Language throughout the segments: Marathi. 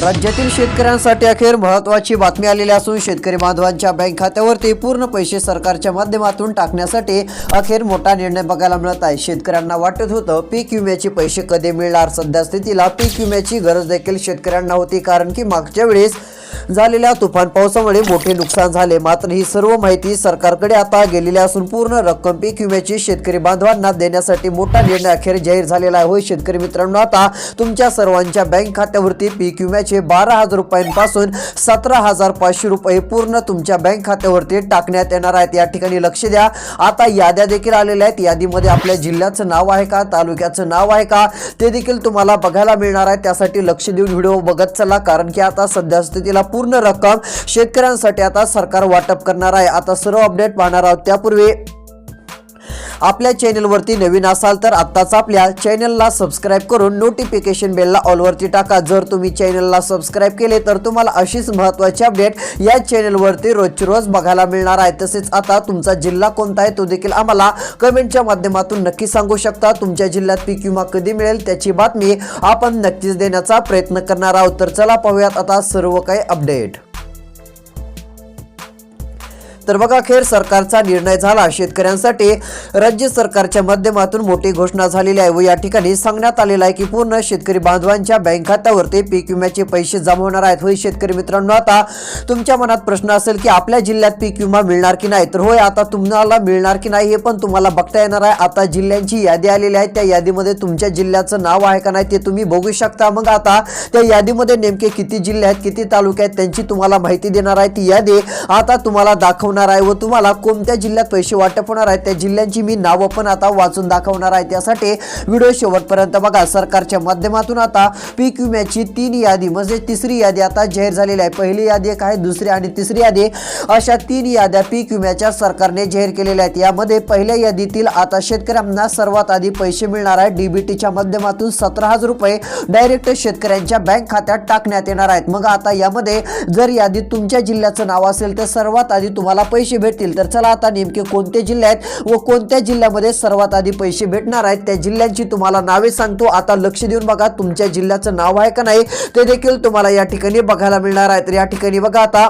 राज्यातील शेतकऱ्यांसाठी अखेर महत्त्वाची बातमी आलेली असून शेतकरी बांधवांच्या बँक खात्यावरती पूर्ण पैसे सरकारच्या माध्यमातून टाकण्यासाठी अखेर मोठा निर्णय बघायला मिळत आहे. शेतकऱ्यांना वाटत होतं पीक विम्याचे पैसे कधी मिळणार? सध्या स्थितीला पीक विम्याची गरज देखील शेतकऱ्यांना होती. कारण की मागच्या वेळेस झालेल्या तुफान पावसामुळे मोठे नुकसान झाले. मात्र ही सर्व माहिती सरकारकडे आता गेलेली असून पूर्ण रक्कम पीक विम्याची शेतकरी बांधवांना देण्यासाठी मोठा निर्णय अखेर जाहीर झालेला आहे. होय शेतकरी मित्रांनो आता तुमच्या सर्वांच्या बँक खात्यावरती पीक विम्याचे बारा हजार रुपयांपासून सतरा हजार पाचशे रुपये पूर्ण तुमच्या बँक खात्यावरती टाकण्यात येणार आहेत. या ठिकाणी लक्ष द्या. आता याद्या देखील आलेल्या आहेत. यादीमध्ये आपल्या जिल्ह्याचं नाव आहे का तालुक्याचं नाव आहे का ते देखील तुम्हाला बघायला मिळणार आहे. त्यासाठी लक्ष देऊन व्हिडिओ बघत चला. कारण की आता सध्या स्थितीला पूर्ण रक्कम शेतकऱ्यांसाठी आता सरकार वाटप करणार आहे. आता सर्व अपडेट पाहणार आहोत. त्यापूर्वी आपल्या चॅनलवरती नवीन असाल तर आत्ताच आपल्या चॅनलला सबस्क्राईब करून नोटिफिकेशन बेलला ऑलवरती टाका. जर तुम्ही चॅनलला सबस्क्राईब केले तर तुम्हाला अशीच महत्त्वाची अपडेट या चॅनलवरती रोजची रोज बघायला मिळणार आहे. तसेच आता तुमचा जिल्हा कोणता आहे तो देखील आम्हाला कमेंटच्या माध्यमातून नक्की सांगू शकता. तुमच्या जिल्ह्यात पीक विमा कधी मिळेल त्याची बातमी आपण नक्कीच देण्याचा प्रयत्न करणार आहोत. तर चला पाहूयात आता सर्व काही अपडेट तर बघा अखेर सरकारचा निर्णय झाला. शेतकऱ्यांसाठी राज्य सरकारच्या माध्यमातून मोठी घोषणा झालेली आहे व या ठिकाणी सांगण्यात आलेलं आहे की पूर्ण शेतकरी बांधवांच्या बँक खात्यावरती पीक विम्याचे पैसे जमा होणार आहेत. होय शेतकरी मित्रांनो आता तुमच्या मनात प्रश्न असेल की आपल्या जिल्ह्यात पीक विमा मिळणार की नाही? तर होय आता तुम्हाला मिळणार की नाही हे पण तुम्हाला बघता येणार आहे. आता जिल्ह्यांची यादी आलेली आहे. त्या यादीमध्ये तुमच्या जिल्ह्याचं नाव आहे का नाही ते तुम्ही बघू शकता. मग आता त्या यादीमध्ये नेमके किती जिल्हे आहेत किती तालुके आहेत त्यांची तुम्हाला माहिती देणार आहे. ती यादी आता तुम्हाला दाखवणार आहे व तुम्हाला कोणत्या जिल्ह्यात पैसे वाटप होणार आहेत त्या जिल्ह्यांची मी नावं पण आता वाचून दाखवणार आहे. त्यासाठी व्हिडिओ शेवटपर्यंत बघा. सरकारच्या माध्यमातून आता पीक विम्याची तीन यादी म्हणजे तिसरी यादी आता जाहीर झालेली आहे. पहिली यादी एक आहे दुसरी आणि तिसरी यादी. अशा तीन याद्या पीक विम्याच्या सरकारने जाहीर केलेल्या आहेत. यामध्ये पहिल्या यादीतील आता शेतकऱ्यांना सर्वात आधी पैसे मिळणार आहे. डीबीटीच्या माध्यमातून सतरा हजार रुपये डायरेक्ट शेतकऱ्यांच्या बँक खात्यात टाकण्यात येणार आहेत. मग आता यामध्ये जर यादीत तुमच्या जिल्ह्याचं नाव असेल तर सर्वात आधी तुम्हाला पैसे भेटतील तर चला आता नेमके कोणते जिल्हे आहेत व कोणत्या जिल्ह्यामध्ये सर्वात आधी पैसे भेटणार आहेत त्या जिल्ह्यांची तुम्हाला नावे सांगतो. आता लक्ष देऊन बघा तुमच्या जिल्ह्याचं नाव आहे का नाही ते देखील तुम्हाला या ठिकाणी बघायला मिळणार आहे. तर या ठिकाणी बघा आता.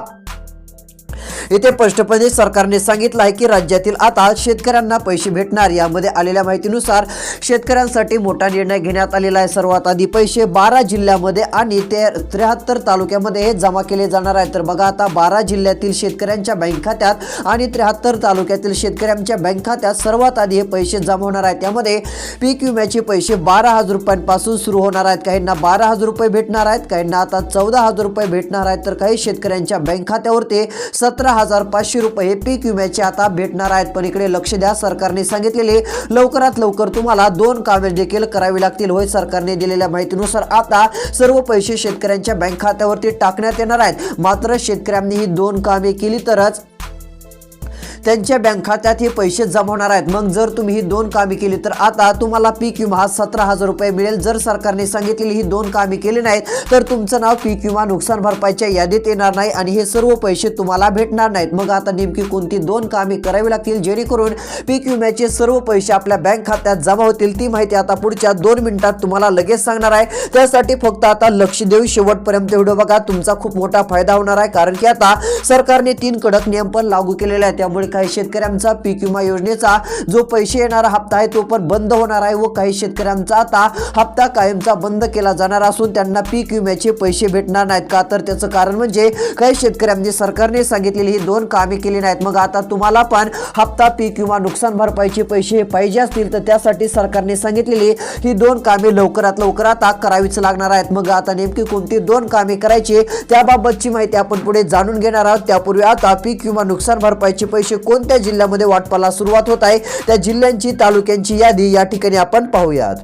इथे स्पष्टपणे सरकारने सांगितलं आहे की राज्यातील आता शेतकऱ्यांना पैसे भेटणार. यामध्ये आलेल्या माहितीनुसार शेतकऱ्यांसाठी मोठा निर्णय घेण्यात आलेला आहे. सर्वात आधी पैसे बारा जिल्ह्यामध्ये आणि ते त्र्याहत्तर तालुक्यामध्ये हे जमा केले जाणार आहे तर बघा आता बारा जिल्ह्यातील शेतकऱ्यांच्या बँक खात्यात आणि त्र्याहत्तर तालुक्यातील शेतकऱ्यांच्या बँक खात्यात सर्वात आधी हे पैसे जमा होणार आहेत. त्यामध्ये पीक विम्याचे पैसे बारा हजार रुपयांपासून सुरू होणार आहेत. काहींना बारा हजार रुपये भेटणार आहेत. काहींना आता चौदा हजार रुपये भेटणार आहेत. तर काही शेतकऱ्यांच्या बँक खात्यावर ते सतरा हजार पाचशे रुपये पीक विम्याचे आता भेटणार आहेत. पण इकडे लक्ष द्या सरकारने सांगितलेले लवकरात लवकर तुम्हाला दोन कामे देखील करावी लागतील. होय सरकारने दिलेल्या माहितीनुसार आता सर्व पैसे शेतकऱ्यांच्या बँक खात्यावरती टाकण्यात येणार आहेत. मात्र शेतकऱ्यांनी ही दोन कामे केली तरच त्यांच्या बँक खात्यात हे पैसे जमा होणार आहेत. मग जर तुम्ही ही दोन कामे केली तर आता तुम्हाला पीक विमा हा सतरा हजार रुपये मिळेल. जर सरकारने सांगितलेली ही दोन कामे केली नाहीत तर तुमचं नाव पीक विमा नुकसान भरपाईच्या यादीत येणार नाही आणि हे सर्व पैसे तुम्हाला भेटणार नाहीत. मग आता नेमकी कोणती दोन कामे करावी लागतील? जेणेकरून पीक विम्याचे सर्व पैसे आपल्या बँक खात्यात जमा होतील ती माहिती आता पुढच्या दोन मिनिटात तुम्हाला लगेच सांगणार आहे. त्यासाठी फक्त आता लक्ष देऊ. शेवटपर्यंत व्हिडिओ बघा. तुमचा खूप मोठा फायदा होणार आहे कारण की आता सरकारने तीन कडक नियम पण लागू केलेले आहेत. त्यामुळे काही शेतकऱ्यांचा पीक विमा योजनेचा जो पैसे येणारा हप्ता आहे तो पण बंद होणार आहे व काही शेतकऱ्यांचा आता हप्ता कायमचा बंद केला जाणार असून त्यांना पीक विम्याचे पैसे भेटणार नाहीत का? तर त्याचं कारण म्हणजे काही शेतकऱ्यांनी सरकारने सांगितलेली ही दोन कामे केली नाहीत. मग आता तुम्हाला पण हप्ता पीक विमा नुकसान भरपाईचे पैसे पाहिजे असतील तर त्यासाठी सरकारने सांगितलेली ही दोन कामे लवकरात लवकर आता करावीच लागणार आहेत. मग आता नेमकी कोणती दोन कामे करायची त्याबाबतची माहिती आपण पुढे जाणून घेणार आहोत. त्यापूर्वी आता पीक विमा नुकसान भरपाईचे पैसे कोणत्या जिल्ह्यामध्ये वाटपाला सुरुवात होत आहे? त्या जिल्ह्यांची तालुक्यांची यादी या ठिकाणी आपण पाहूयात.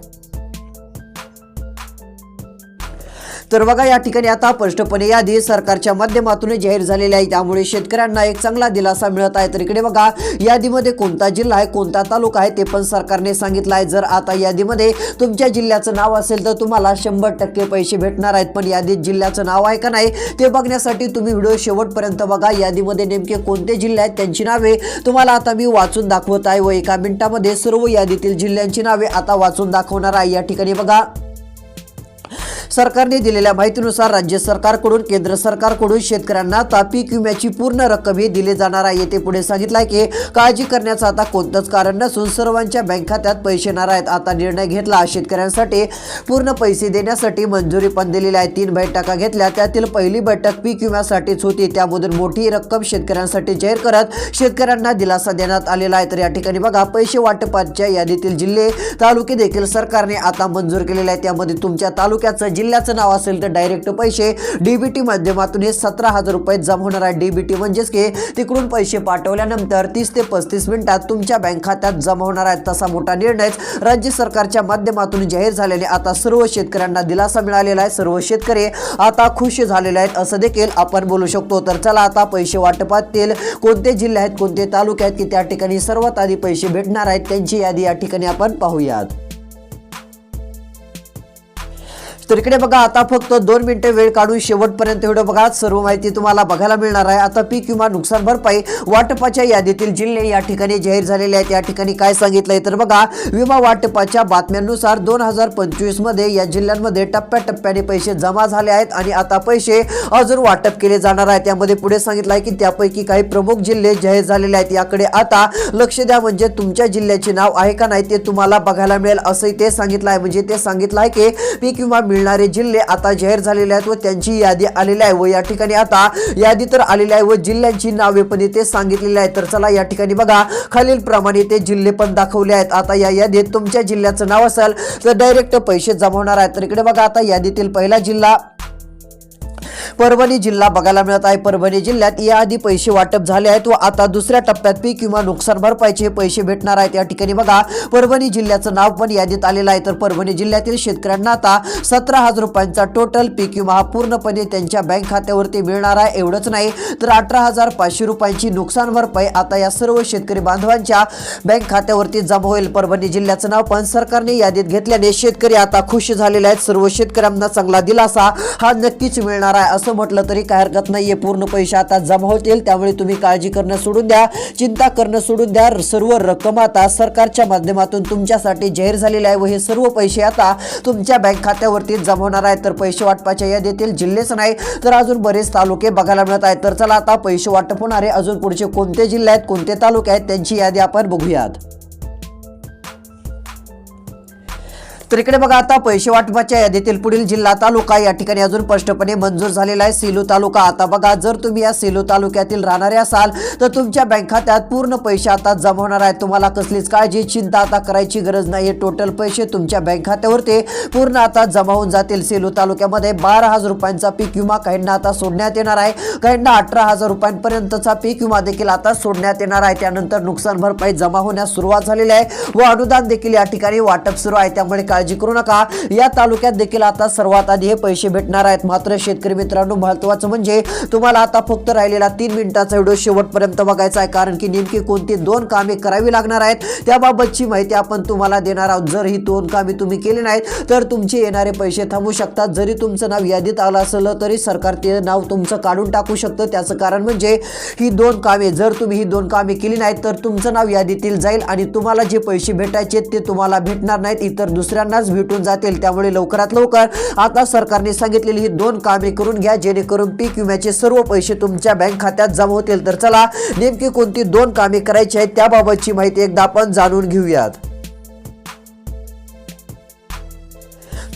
तर बघा या ठिकाणी आता स्पष्टपणे यादी सरकारच्या माध्यमातून जाहीर झालेली आहे. त्यामुळे शेतकऱ्यांना एक चांगला दिलासा मिळत आहे. तर इकडे बघा यादीमध्ये कोणता जिल्हा आहे कोणता तालुका आहे ते पण सरकारने सांगितलं आहे. जर आता यादीमध्ये तुमच्या जिल्ह्याचं नाव असेल तर तुम्हाला शंभर टक्के पैसे भेटणार आहेत. पण यादीत जिल्ह्याचं नाव आहे का नाही ते बघण्यासाठी तुम्ही व्हिडिओ शेवटपर्यंत बघा. यादीमध्ये नेमके कोणते जिल्हे आहेत त्यांची नावे तुम्हाला आता मी वाचून दाखवत आहे व एका मिनिटामध्ये सर्व यादीतील जिल्ह्यांची नावे आता वाचून दाखवणार आहे. या ठिकाणी बघा. सरकारने दिलेल्या माहितीनुसार राज्य सरकारकडून केंद्र सरकारकडून शेतकऱ्यांना आता पीक विम्याची पूर्ण रक्कम ही दिली जाणार आहे. येथे पुढे सांगितलं आहे की काळजी करण्याचं आता कोणतंच कारण नसून सर्वांच्या बँक खात्यात पैसे येणार आहेत. आता निर्णय घेतला. शेतकऱ्यांसाठी पूर्ण पैसे देण्यासाठी मंजुरी पण दिलेली आहे. तीन बैठका घेतल्या. त्यातील पहिली बैठक पीक विम्यासाठीच होती. त्यामधून मोठी रक्कम शेतकऱ्यांसाठी जाहीर करत शेतकऱ्यांना दिलासा देण्यात आलेला आहे. तर या ठिकाणी बघा पैसे वाटपाच्या यादीतील जिल्हे तालुके देखील सरकारने आता मंजूर केलेले आहे त्यामध्ये तुमच्या तालुक्याचं जिल्ह्याचं नाव असेल तर डायरेक्ट पैसे. डीबीटी माध्यमातून हे सतरा हजार रुपये जमा होणार आहे. डीबीटी म्हणजेच की तिकडून पैसे पाठवल्यानंतर तीस ते पस्तीस मिनिटात तुमच्या बँक खात्यात जमा होणार आहेत तसा मोठा निर्णय राज्य सरकारच्या माध्यमातून जाहीर झालेले आता सर्व शेतकऱ्यांना दिलासा मिळालेला आहे. सर्व शेतकरी आता खुश झालेले आहेत असं देखील आपण बोलू शकतो. तर चला आता पैसे वाटपातील कोणते जिल्हे आहेत कोणते तालुके आहेत की त्या ठिकाणी सर्वात आधी पैसे भेटणार आहेत त्यांची यादी या ठिकाणी आपण पाहूयात. तर इकडे बघा आता फक्त दोन मिनिटं वेळ काढून शेवटपर्यंत एवढं बघा. सर्व माहिती तुम्हाला बघायला मिळणार आहे. आता पीक विमा नुकसान भरपाई वाटपाच्या यादीतील जिल्हे या ठिकाणी जाहीर झालेले आहेत. या ठिकाणी काय सांगितलंय? तर बघा विमा वाटपाच्या बातम्यांनुसार दोन हजार पंचवीसमध्ये या जिल्ह्यांमध्ये टप्प्याटप्प्याने पैसे जमा झाले आहेत आणि आता पैसे अजून वाटप केले जाणार आहे त्यामध्ये पुढे सांगितलं आहे की त्यापैकी काही प्रमुख जिल्हे जाहीर झालेले आहेत. याकडे आता लक्ष द्या म्हणजे तुमच्या जिल्ह्याचे नाव आहे का नाही ते तुम्हाला बघायला मिळेल असंही ते सांगितलं आहे म्हणजे ते सांगितलं आहे की पीक विमा मिळणारे जिल्हे आता जाहीर झालेले आहेत व त्यांची यादी आलेली आहे व या ठिकाणी आता यादी तर आलेली आहे व जिल्ह्यांची नावे पण इथे सांगितलेली आहे तर चला या ठिकाणी बघा. खालील प्रमाणे ते जिल्हे पण दाखवले आहेत. आता या यादीत तुमच्या जिल्ह्याचं नाव असेल तर डायरेक्ट पैसे जमा होणार तर इकडे बघा आता यादीतील पहिला जिल्हा परभणी जिल्हा बघायला मिळत आहे. परभणी जिल्ह्यात याआधी पैसे वाटप झाले आहेत व आता दुसऱ्या टप्प्यात पीक विमा नुकसान भरपाईचे पैसे भेटणार आहेत. या ठिकाणी बघा परभणी जिल्ह्याचं नाव पण यादीत आलेलं आहे. तर परभणी जिल्ह्यातील शेतकऱ्यांना आता सतरा हजार रुपयांचा टोटल पीक विमा हा पूर्णपणे त्यांच्या बँक खात्यावरती मिळणार आहे. एवढंच नाही तर अठरा हजार पाचशे रुपयांची नुकसान भरपाई आता या सर्व शेतकरी बांधवांच्या बँक खात्यावरती जमा होईल. परभणी जिल्ह्याचं नाव पण सरकारने यादीत घेतल्याने शेतकरी आता खुश झालेले आहेत. सर्व शेतकऱ्यांना चांगला दिलासा हा नक्कीच मिळणार आहे असं म्हटलं तरी काय हरकत नाहीये. पूर्ण पैसे आता जमा होतील. त्यामुळे तुम्ही काळजी करणं सोडून द्या. चिंता करणं सोडून द्या. सर्व रक्कम आता सरकारच्या माध्यमातून तुमच्यासाठी जाहीर झालेली आहे व हे सर्व पैसे आता तुमच्या बँक खात्यावरती जमा होणार आहेत. तर पैसे वाटपाच्या यादीतील जिल्हेच नाही तर अजून बरेच तालुके बघायला मिळत आहेत. तर चला आता पैसे वाटप होणारे अजून पुढचे कोणते जिल्हे आहेत कोणते तालुके आहेत त्यांची यादी आपण बघूयात. तर इकडे बघा आता पैसे वाटपाच्या यादीतील पुढील जिल्हा तालुका या ठिकाणी अजून स्पष्टपणे मंजूर झालेला आहे. सेलू तालुका. आता बघा जर तुम्ही या सेलू तालुक्यातील राहणारे असाल तर तुमच्या बँक खात्यात पूर्ण पैसे आता जमा होणार आहेत. तुम्हाला कसलीच काळजी चिंता आता करायची गरज नाही टोटल पैसे तुमच्या बँक खात्यावरती पूर्ण आता जमा होऊन जातील. सेलू तालुक्यामध्ये बारा हजार रुपयांचा पीक विमा काहींना आता सोडण्यात येणार आहे. काहींना अठरा हजार रुपयांपर्यंतचा पीक विमा देखील आता सोडण्यात येणार आहे. त्यानंतर नुकसान भरपाई जमा होण्यास सुरुवात झालेली आहे. व अनुदान देखील या ठिकाणी वाटप सुरू आहे. त्यामुळे काळजी करू नका. या तालुक्यात देखील आता सर्वात आधी हे पैसे भेटणार आहेत. मात्र शेतकरी मित्रांनो महत्वाचं म्हणजे तुम्हाला आता फक्त राहिलेला तीन मिनिटाचा व्हिडिओ शेवटपर्यंत बघायचा आहे. कारण की नेमकी कोणती दोन कामे करावी लागणार आहेत त्याबाबतची माहिती आपण तुम्हाला देणार आहोत. जर ही दोन कामे तुम्ही केली नाहीत तर तुमचे येणारे पैसे थांबू शकतात. जरी तुमचं नाव यादीत आलं असलं तरी सरकार ते नाव तुमचं काढून टाकू शकतं. त्याचं कारण म्हणजे ही दोन कामे जर तुम्ही ही दोन कामे केली नाहीत तर तुमचं नाव यादीतील जाईल आणि तुम्हाला जे पैसे भेटायचे ते तुम्हाला भेटणार नाहीत. इतर दुसऱ्या सर्वांनाच भेटून जातील. त्यामुळे लवकरात लवकर आता सरकारने सांगितलेली ही दोन कामे करून घ्या. जेणेकरून पीक विम्याचे सर्व पैसे तुमच्या बँक खात्यात जमा होतील. तर चला नेमकी कोणती दोन कामे करायची आहेत त्याबाबतची माहिती एकदा आपण जाणून घेऊयात.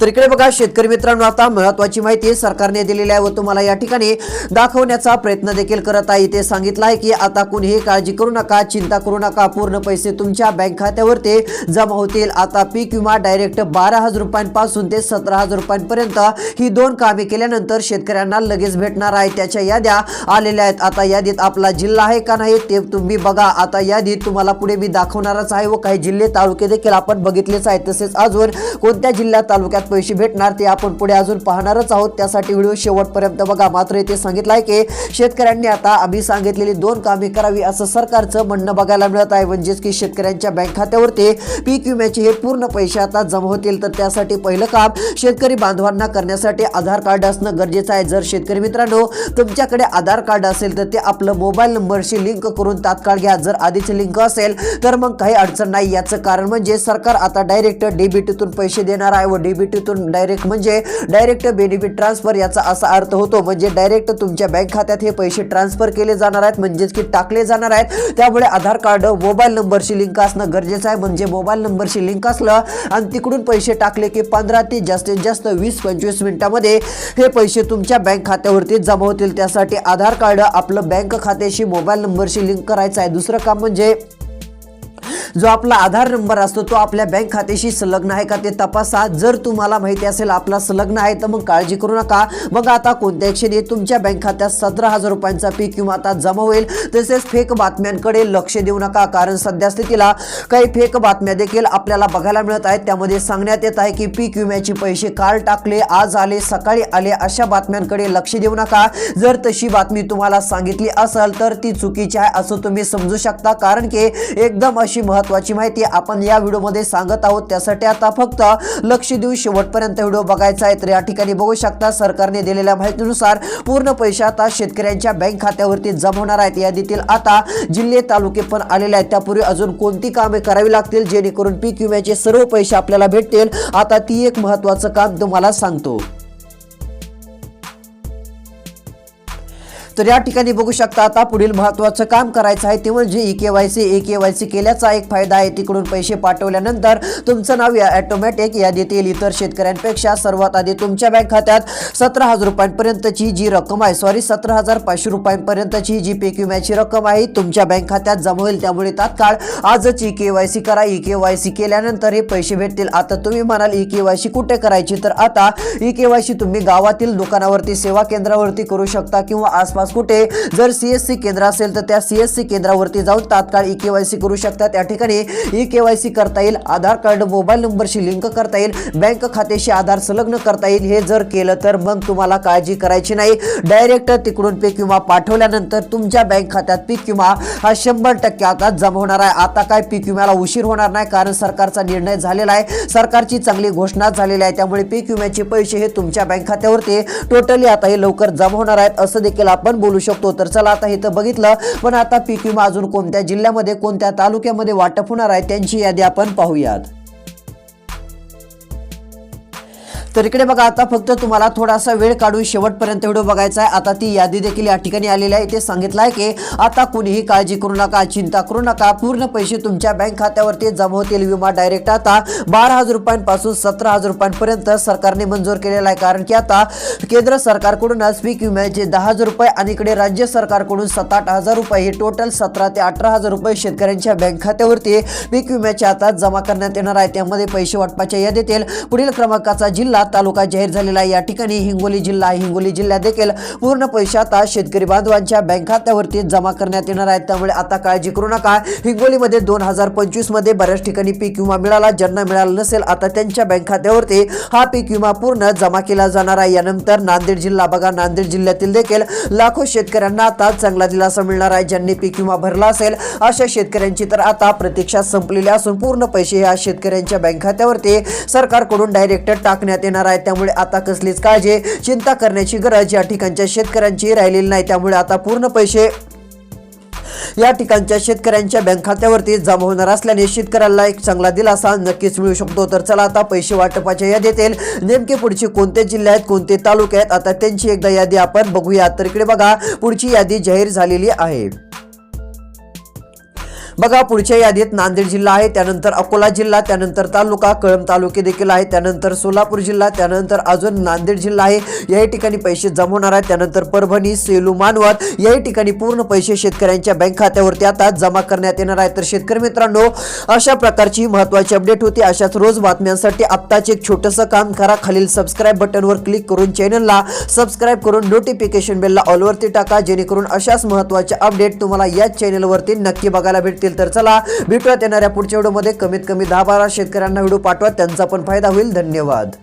तर इकडे बघा शेतकरी मित्रांनो आता महत्वाची माहिती सरकारने दिलेली आहे व तुम्हाला या ठिकाणी दाखवण्याचा प्रयत्न देखील करत आहे. इथे सांगितलं आहे की आता कुणीही काळजी करू नका चिंता करू नका पूर्ण पैसे तुमच्या बँक खात्यावरती जमा होतील. आता पीक विमा डायरेक्ट बारा हजार रुपयांपासून ते सतरा हजार रुपयांपर्यंत ही दोन कामे केल्यानंतर शेतकऱ्यांना लगेच भेटणार आहे. त्याच्या याद्या आलेल्या आहेत. आता यादीत आपला जिल्हा आहे का नाही ते तुम्ही बघा. आता यादीत तुम्हाला पुढे मी दाखवणारच आहे व काही जिल्हे तालुके देखील आपण बघितलेच आहेत तसेच अजून कोणत्या जिल्ह्यात तालुक्यात पैसे भेटणार ते आपण पुढे अजून पाहणारच आहोत. त्यासाठी व्हिडिओ शेवटपर्यंत बघा. मात्र इथे सांगितलं आहे की शेतकऱ्यांनी आता आम्ही सांगितलेली दोन कामे करावी असं सरकारचं म्हणणं बघायला मिळत आहे. म्हणजेच की शेतकऱ्यांच्या बँक खात्यावरती पीक विम्याचे हे पूर्ण पैसे आता जमा होतील. तर त्यासाठी पहिलं काम शेतकरी बांधवांना करण्यासाठी आधार कार्ड असणं गरजेचं आहे. जर शेतकरी मित्रांनो तुमच्याकडे आधार कार्ड असेल तर ते आपलं मोबाईल नंबरशी लिंक करून तात्काळ घ्या. जर आधीच लिंक असेल तर मग काही अडचण नाही. याचं कारण म्हणजे सरकार आता डायरेक्ट डेबिटतून पैसे देणार आहे व डेबिट डेबिटतून डायरेक्ट म्हणजे डायरेक्ट बेनिफिट ट्रान्सफर याचा असा अर्थ होतो. म्हणजे डायरेक्ट तुमच्या बँक खात्यात हे पैसे ट्रान्सफर केले जाणार आहेत म्हणजेच की टाकले जाणार आहेत. त्यामुळे आधार कार्ड मोबाईल नंबरशी लिंक असणं गरजेचं आहे. म्हणजे मोबाईल नंबरशी लिंक असलं आणि तिकडून पैसे टाकले की पंधरा ते जास्तीत जास्त वीस पंचवीस मिनिटामध्ये हे पैसे तुमच्या बँक खात्यावरती जमा होतील. त्यासाठी आधार कार्ड आपलं बँक खात्याशी मोबाईल नंबरशी लिंक करायचं आहे. दुसरं काम म्हणजे जो आपला आधार नंबर असतो तो आपल्या बँक खात्याशी संलग्न आहे का ते तपासा. जर तुम्हाला माहिती असेल आपला संलग्न आहे तर मग काळजी करू नका. मग आता कोणत्या क्षणी तुमच्या बँक खात्यात सतरा हजार रुपयांचा पीक किंवा आता जमा होईल. तसेच फेक बातम्यांकडे लक्ष देऊ नका कारण सध्या स्थितीला काही फेक बातम्या देखील आपल्याला बघायला मिळत आहेत. त्यामध्ये सांगण्यात येत आहे की पीक विम्याचे पैसे काल टाकले आज आले सकाळी आले अशा बातम्यांकडे लक्ष देऊ नका. जर तशी बातमी तुम्हाला सांगितली असेल तर ती चुकीची आहे असं तुम्ही समजू शकता कारण की एकदम अशी महत्वाची माहिती आपण या व्हिडिओमध्ये सांगत आहोत. त्यासाठी आता फक्त लक्ष देऊन शेवटपर्यंत व्हिडिओ बघायचा आहे तर या ठिकाणी बघू शकता सरकारने दिलेल्या माहितीनुसार पूर्ण पैसे आता शेतकऱ्यांच्या बँक खात्यावरती जमा होणार आहेत. यादीतील आता जिल्हे तालुके पण आलेले आहेत. त्यापूर्वी अजून कोणती कामे करावी लागतील? जेणेकरून पीक विम्याचे सर्व पैसे आपल्याला भेटतील? आता ती एक महत्त्वाचं काम तुम्हाला सांगतो. तर या ठिकाणी बघू शकता आता पुढील महत्वाचं काम करायचं आहे. ते म्हणजे E K Y C A K Y C केल्याचा एक फायदा आहे. तिकडून पैसे पाठवल्यानंतर तुमचं नाव या ॲटोमॅटिक यादीत येईल. इतर शेतकऱ्यांपेक्षा सर्वात आधी तुमच्या बँक खात्यात सतरा हजार रुपयांपर्यंतची जी रक्कम आहे सॉरी सतरा हजार पाचशे रुपयांपर्यंतची जी पीक विम्याची रक्कम आहे तुमच्या बँक खात्यात जमा होईल. त्यामुळे तात्काळ आजच ई के वाय सी करा. ई के वाय सी केल्यानंतर हे पैसे भेटतील. आता तुम्ही म्हणाल ई के वाय सी कुठे करायची? तर आता ई के वाय सी तुम्ही गावातील दुकानावरती सेवा केंद्रावरती करू शकता किंवा आसपास कुठे? जर सी एस सी केंद्र असेल तर त्या सी एस सी केंद्रावरती जाऊन तात्काळ ई के वाय सी करू शकतात त्या ठिकाणी ई के वाय सी करता येईल आधार कार्ड मोबाईल नंबरशी लिंक करता येईल बँक खात्याशी आधार संलग्न करता येईल. हे जर केलं तर मग तुम्हाला काळजी करायची नाही. डायरेक्ट तिकडून पीक विमा पाठवल्यानंतर तुमच्या बँक खात्यात पीक विमा हा शंभर टक्के आता जमा होणार आहे. आता काय पीक विम्याला उशीर होणार नाही कारण सरकारचा निर्णय झालेला आहे. सरकारची चांगली घोषणा झालेली आहे. त्यामुळे पीक विम्याचे पैसे हे तुमच्या बँक खात्यावरती टोटली आता हे लवकर जमा होणार आहेत. असं देखील आपण बोलू शकतो. तर चला आता इथं बघितलं. पण आता पीक विमा अजून कोणत्या जिल्ह्यामध्ये कोणत्या तालुक्यामध्ये वाटप होणार आहे त्यांची यादी आपण पाहूयात. तर इकडे बघा आता फक्त तुम्हाला थोडासा वेळ काढून शेवटपर्यंत व्हिडिओ बघायचा आहे. आता ती यादी देखील या ठिकाणी आलेली आहे. ते सांगितलं आहे की आता कुणीही काळजी करू नका चिंता करू नका. पूर्ण पैसे तुमच्या बँक खात्यावरती जमा होतील. विमा डायरेक्ट आता बारा हजार रुपयांपासून सतरा हजार रुपयांपर्यंत सरकारने मंजूर केलेला आहे. कारण की आता केंद्र सरकारकडूनच पीक विम्याचे दहा हजार रुपये आणि इकडे राज्य सरकारकडून सात आठ हजार रुपये. हे टोटल सतरा ते अठरा हजार रुपये शेतकऱ्यांच्या बँक खात्यावरती पीक विम्याच्या आता जमा करण्यात येणार आहे. त्यामध्ये पैसे वाटपाच्या यादीतील पुढील क्रमांकाचा जिल्हा तालुका जाहीर झालेला आहे. या ठिकाणी हिंगोली जिल्हा आहे. हिंगोली जिल्ह्यात देखील पूर्ण पैसे आता शेतकरी बांधवांच्या बँक खात्यावरती जमा करण्यात येणार आहेत. त्यामुळे आता काळजी करू नका. हिंगोलीमध्ये दोन हजार पंचवीसमध्ये बऱ्याच ठिकाणी पीक विमा मिळाला. ज्यांना मिळाला नसेल आता त्यांच्या बँक खात्यावरती हा पीक विमा पूर्ण जमा केला जाणार आहे. यानंतर नांदेड जिल्हा बघा. नांदेड जिल्ह्यातील देखील लाखो शेतकऱ्यांना आता चांगला दिलासा मिळणार आहे. ज्यांनी पीक विमा भरला असेल अशा शेतकऱ्यांची तर आता प्रतीक्षा संपलेली असून पूर्ण पैसे या शेतकऱ्यांच्या बँक खात्यावरती सरकारकडून डायरेक्ट टाकण्यात येणार आहे. त्यामुळे आता कसलीच काळजी चिंता करण्याची गरज या ठिकाणच्या शेतकऱ्यांची राहिलेली नाही. त्यामुळे आता पूर्ण पैसे या ठिकाणच्या शेतकऱ्यांच्या बँक खात्यावरती जमा होणार असल्याने शेतकऱ्याला एक चांगला दिलासा नक्कीच मिळू शकतो. तर चला आता पैसे वाटपाच्या यादीतील नेमके पुढचे कोणते जिल्हे आहेत कोणते तालुके आहेत आता त्यांची एकदा यादी आपण बघूया. तर इकडे बघा पुढची यादी जाहीर झालेली आहे. बघा पुढच्या यादीत नांदेड जिल्हा आहे त्यानंतर अकोला जिल्हा त्यानंतर तालुका कळंब तालुके देखील आहे त्यानंतर सोलापूर जिल्हा त्यानंतर अजून नांदेड जिल्हा आहे. याही ठिकाणी पैसे जमा होणार आहेत त्यानंतर परभणी सेलू मानवत याही ठिकाणी पूर्ण पैसे शेतकऱ्यांच्या बँक खात्यावरती आता जमा करण्यात येणार आहे तर शेतकरी मित्रांनो अशा प्रकारची महत्वाची अपडेट होती. अशाच रोज बातम्यांसाठी आत्ताच एक छोटंसं काम करा. खालील सबस्क्राईब बटनवर क्लिक करून चॅनलला सबस्क्राईब करून नोटिफिकेशन बेलला ऑलवरती टाका. जेणेकरून अशाच महत्त्वाच्या अपडेट तुम्हाला याच चॅनलवरती नक्की बघायला भेटतील. तर चला भेटूयात येणाऱ्या पुढच्या व्हिडिओमध्ये. कमीत कमी दहा बारा शेतकऱ्यांना व्हिडिओ पाठवा त्यांचा पण फायदा होईल. धन्यवाद.